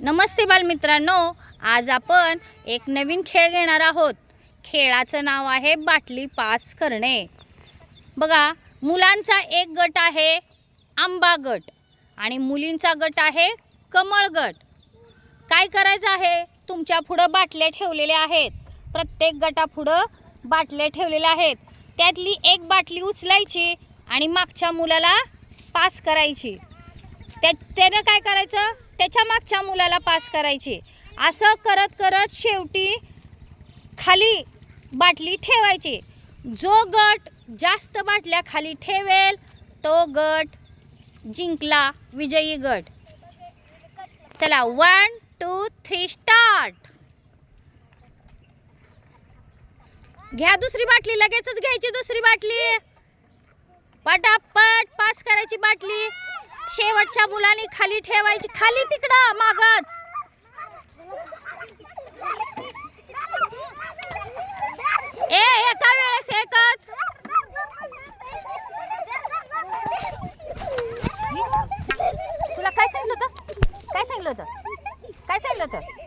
नमस्ते बालमित्रांनो आज आपण एक नवीन खेळ घेणार आहोत. खेळाचं नाव आहे बाटली पास करणे. बघा मुलांचा एक गट आहे आंबा गट आणि मुलींचा गट आहे कमळ गट. काय करायचं आहे? तुमच्या पुढं बाटल्या ठेवलेल्या आहेत. प्रत्येक गटापुढं बाटल्या ठेवलेल्या आहेत. त्यातली एक बाटली उचलायची आणि मागच्या मुलाला पास करायची. त्या त्यानं काय करायचं? त्याच्या मागच्या मुलाला पास करायची. असं करत करत शेवटी खाली बाटली ठेवायची. जो गट जास्त बाटल्या खाली ठेवेल तो गट जिंकला विजयी गट. चला वन टू थ्री स्टार्ट घ्या दुसरी बाटली लगेचच घ्यायची दुसरी बाटली. पटापट पास करायची बाटली. शेवटच्या मुलांनी खाली ठेवायची. खाली तिकडं मागच. ए एका वेळेस एकच. तुला काय सांगितलं होतं? काय सांगितलं होतं? काय सांगितलं होतं?